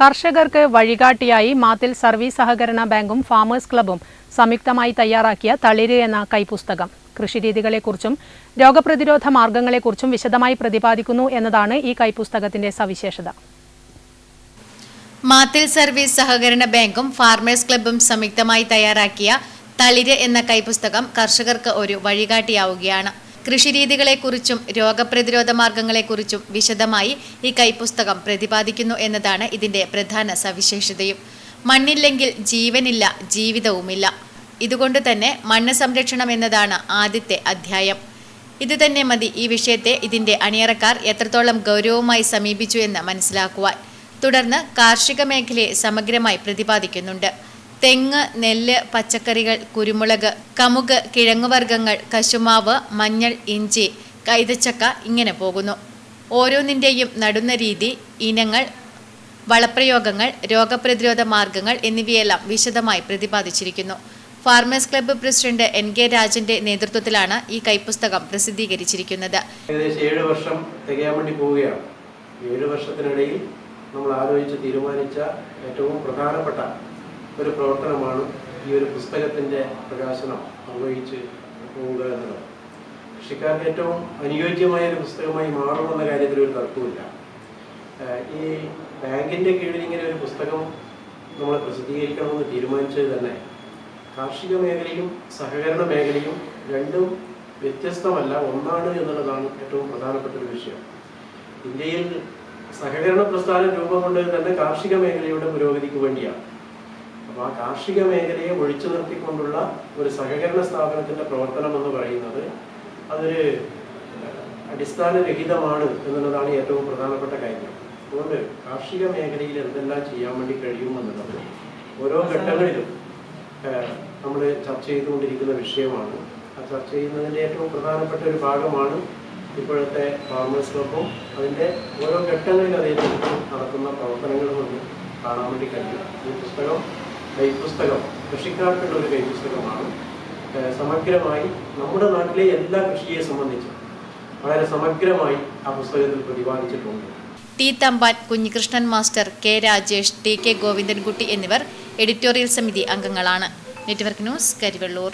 കർഷകർക്ക് വഴികാട്ടിയായി മാത്തിൽ സർവീസ് സഹകരണ ബാങ്കും ഫാമേഴ്സ് ക്ലബും സംയുക്തമായി തയ്യാറാക്കിയ തളിര് എന്ന കൈപുസ്തകം. കൃഷിരീതികളെക്കുറിച്ചും രോഗപ്രതിരോധ മാർഗങ്ങളെക്കുറിച്ചും വിശദമായി പ്രതിപാദിക്കുന്നു എന്നതാണ് ഈ കൈപുസ്തകത്തിന്റെ സവിശേഷത. മാത്തിൽ സർവീസ് സഹകരണ ബാങ്കും ഫാർമേഴ്സ് ക്ലബ്ബും സംയുക്തമായി തയ്യാറാക്കിയ തളിര് എന്ന കൈപുസ്തകം കർഷകർക്ക് ഒരു വഴികാട്ടിയാവുകയാണ്. കൃഷിരീതികളെക്കുറിച്ചും രോഗപ്രതിരോധ മാർഗങ്ങളെക്കുറിച്ചും വിശദമായി ഈ കൈപ്പുസ്തകം പ്രതിപാദിക്കുന്നു എന്നതാണ് ഇതിന്റെ പ്രധാന സവിശേഷതയും. മണ്ണില്ലെങ്കിൽ ജീവനില്ല ജീവിതവുമില്ല. ഇതുകൊണ്ട് തന്നെ മണ്ണ് സംരക്ഷണം എന്നതാണ് ആദ്യത്തെ അധ്യായം. ഇതുതന്നെ മതി ഈ വിഷയത്തെ ഇതിന്റെ അണിയറക്കാർ എത്രത്തോളം ഗൗരവമായി സമീപിച്ചു എന്ന് മനസ്സിലാക്കുവാൻ. തുടർന്ന് കാർഷിക മേഖലയെ സമഗ്രമായി പ്രതിപാദിക്കുന്നുണ്ട്. തെങ്ങ് നെല്ല് പച്ചക്കറികൾ കുരുമുളക് കമുക് കിഴങ്ങുവർഗങ്ങൾ കശുമാവ് മഞ്ഞൾ ഇഞ്ചി കൈതച്ചക്ക ഇങ്ങനെ പോകുന്നു. ഓരോന്നിന്റെയും നടുന്ന രീതി ഇനങ്ങൾ വളപ്രയോഗങ്ങൾ രോഗപ്രതിരോധ മാർഗങ്ങൾ എന്നിവയെല്ലാം വിശദമായി പ്രതിപാദിച്ചിരിക്കുന്നു. Farmers club president N K രാജന്റെ നേതൃത്വത്തിലാണ് ഈ കൈപ്പുസ്തകം പ്രസിദ്ധീകരിച്ചിരിക്കുന്നത്. ഏകദേശം ഏഴ് വർഷം തികയാൻ വേണ്ടി പോവുകയാണ്. ഏഴ് വർഷത്തിനിടയിൽ നമ്മൾ ആലോചിച്ച് തീരുമാനിച്ച ഏറ്റവും പ്രധാനപ്പെട്ട ഒരു പ്രവർത്തനമാണ് ഈ ഒരു പുസ്തകത്തിന്റെ പ്രകാശനം നിർവഹിച്ച് പോവുക എന്നുള്ളത് കൃഷിക്കാർക്ക് ഏറ്റവും അനുയോജ്യമായ ഒരു പുസ്തകമായി മാറുമെന്ന കാര്യത്തിൽ ഒരു തർക്കമില്ല ഈ ബാങ്കിന്റെ കീഴിൽ ഇങ്ങനെ ഒരു പുസ്തകം നമ്മൾ പ്രസിദ്ധീകരിക്കണമെന്ന് തീരുമാനിച്ചത് തന്നെ കാർഷിക മേഖലയും സഹകരണ മേഖലയും രണ്ടും വ്യത്യസ്തമല്ല ഒന്നാണ് എന്നുള്ളതാണ് ഏറ്റവും പ്രധാനപ്പെട്ട ഒരു വിഷയം. ഇന്ത്യയിൽ സഹകരണ പ്രസ്ഥാനം രൂപം കൊണ്ടത് തന്നെ കാർഷിക മേഖലയുടെ പുരോഗതിക്ക് വേണ്ടിയാണ്. അപ്പോൾ ആ കാർഷിക മേഖലയെ ഒഴിച്ചു നിർത്തിക്കൊണ്ടുള്ള ഒരു സഹകരണ സ്ഥാപനത്തിന്റെ പ്രവർത്തനം എന്ന് പറയുന്നത് അതൊരു അടിസ്ഥാനരഹിതമാണ് എന്നുള്ളതാണ് ഏറ്റവും പ്രധാനപ്പെട്ട കാര്യം. അതുകൊണ്ട് കാർഷിക മേഖലയിൽ എന്തെല്ലാം ചെയ്യാൻ വേണ്ടി കഴിയുമെന്നുള്ളത് ഓരോ ഘട്ടങ്ങളിലും നമ്മൾ ചർച്ച ചെയ്തുകൊണ്ടിരിക്കുന്ന വിഷയമാണ്. ആ ചർച്ച ചെയ്യുന്നതിന്റെ ഏറ്റവും പ്രധാനപ്പെട്ട ഒരു ഭാഗമാണ് ഇപ്പോഴത്തെ ഫാർമേഴ്സ് ക്ലബും അതിന്റെ ഓരോ ഘട്ടങ്ങളിൽ അതേക്കുറിച്ച് നടക്കുന്ന പ്രവർത്തനങ്ങളും ഒന്ന് കാണാൻ വേണ്ടി കഴിയും. ഈ പുസ്തകം കൈപ്പുസ്തകം കൃഷിക്കാർക്കുള്ള ഒരു കൈപ്പുസ്തകമാണ് സമഗ്രമായി നമ്മുടെ നാട്ടിലെ എല്ലാ കൃഷിയെ സംബന്ധിച്ച് വളരെ സമഗ്രമായി ആ പുസ്തകത്തിൽ പ്രതിപാദിച്ചിട്ടുണ്ട്. T. Thampan Kunhikrishnan master K. Rajesh T. K. Govindankutty എന്നിവർ എഡിറ്റോറിയൽ സമിതി അംഗങ്ങളാണ്. Network news Karivellur.